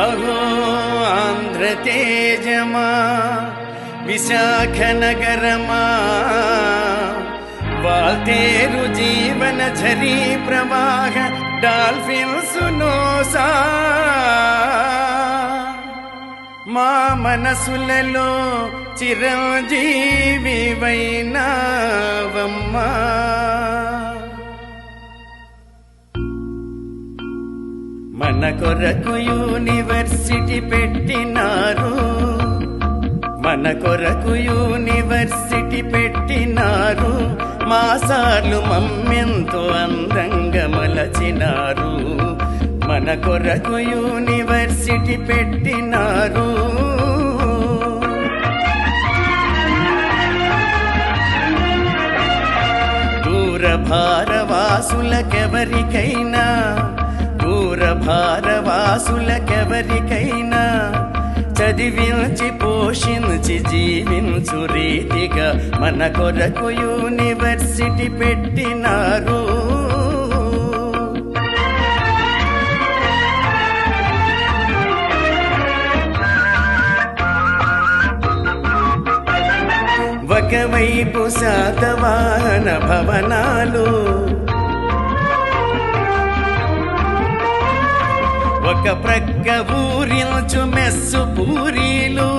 అహో ఆంధ్రతేజమా విశాఖనగరమా వాల్తేరు జీవన ఝరీ ప్రవాహ డాల్ఫిన్ సునోసా మా మనసులలో చిరంజీవి వైనావమ్మా మన కొరకు యూనివర్సిటీ పెట్టినారు. మన కొరకు యూనివర్సిటీ పెట్టినారు. మా సార్లు మమ్మెంతో అందంగా మలచినారు. మన కొరకు యూనివర్సిటీ పెట్టినారు. దూర భారవాసులకెవరికైనా భారవాసులకెవరికైనా చదివించి పోషించి జీవించు రీతిగా మన కొరకు యూనివర్సిటీ పెట్టినారు. ఒకవైపు శాతవాహన భవనాలు ఒక ప్రక్క ఊరించు మెస్సు పూరీలు.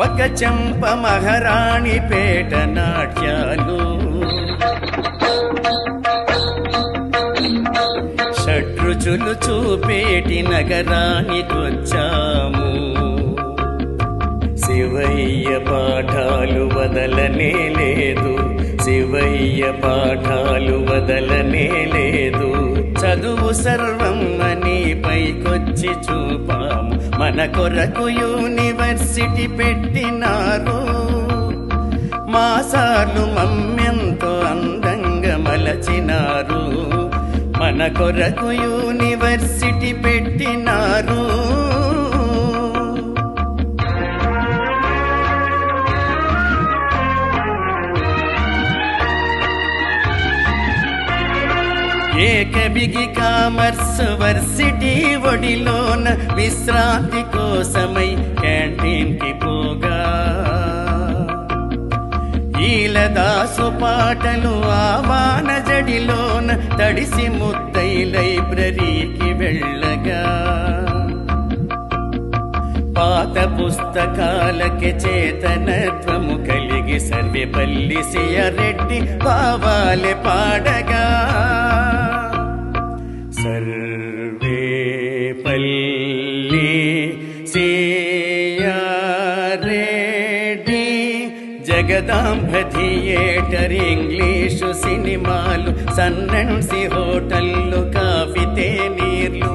ఒక చెంప మహారాణి పేట నాట్యాలు. షడ్రుచులు చూపేటి నగరానికొచ్చాము. శివయ్య పాఠాలు వదలనే లేదు శివయ్య పాఠాలు వదలనే లేదు. చదువు సర్వం అని పైకొచ్చి చూపాము. మన కొరకు యూనివర్సిటీ పెట్టినారు. మా సార్లు మమ్మెంతో అందంగా మలచినారు. మన కొరకు యూనివర్సిటీ పెట్టినారు. ఏకబిగి కామర్స్ వర్సిటీ ఒడిలోన విశ్రాంతి కోసమై క్యాంటీన్కి పోగా. ఈలదాసు పాటలు ఆవాన జడిలోన తడిసి ముద్దై లైబ్రరీకి వెళ్ళగా. పాత పుస్తకాలకి చేతనత్వము కలిగి సర్వేపల్లి సియరెడ్డి పావాలి పాడగా. సర్వేపల్లి సియారెడ్డి జగదాంబ థియేటర్ ఇంగ్లీషు సినిమాలు సన్నన్సి హోటళ్ళు కాఫీతే నీర్లు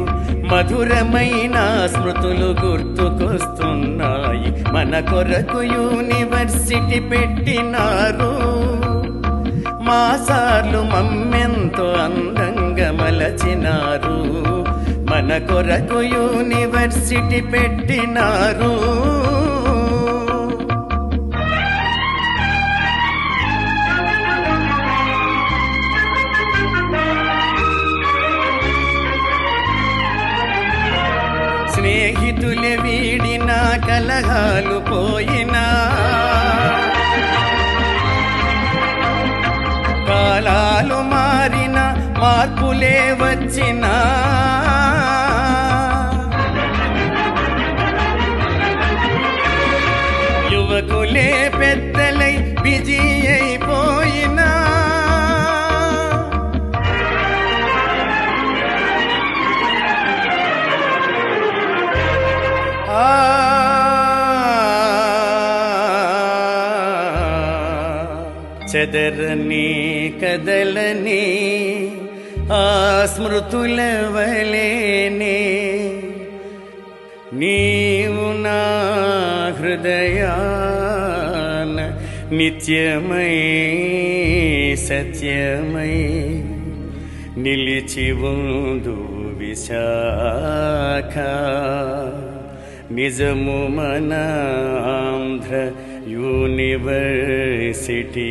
మధురమైన స్మృతులు గుర్తుకొస్తున్నాయి మన కొరకు యూనివర్సిటీ పెట్టినారు. మాసాలు మమ్మెంతో అందంగా కమలచినారు మన కొరకు యూనివర్సిటీ పెట్టినారు. స్నేహితులే వీడిన కలహాలు పోయినా. కాలాలు మారి మార్పులే వచ్చినా. యువకులే పెద్దలై బిజీ అయిపోయినా. ఆ. చెదరని కదలని ఆ స్మృతుల వలేనే నీవు నా హృదయాన నిత్యమై సత్యమై నిలిచి ఉందు విశాఖ. నిజము మన ఆంధ్ర యూనివర్సిటీ.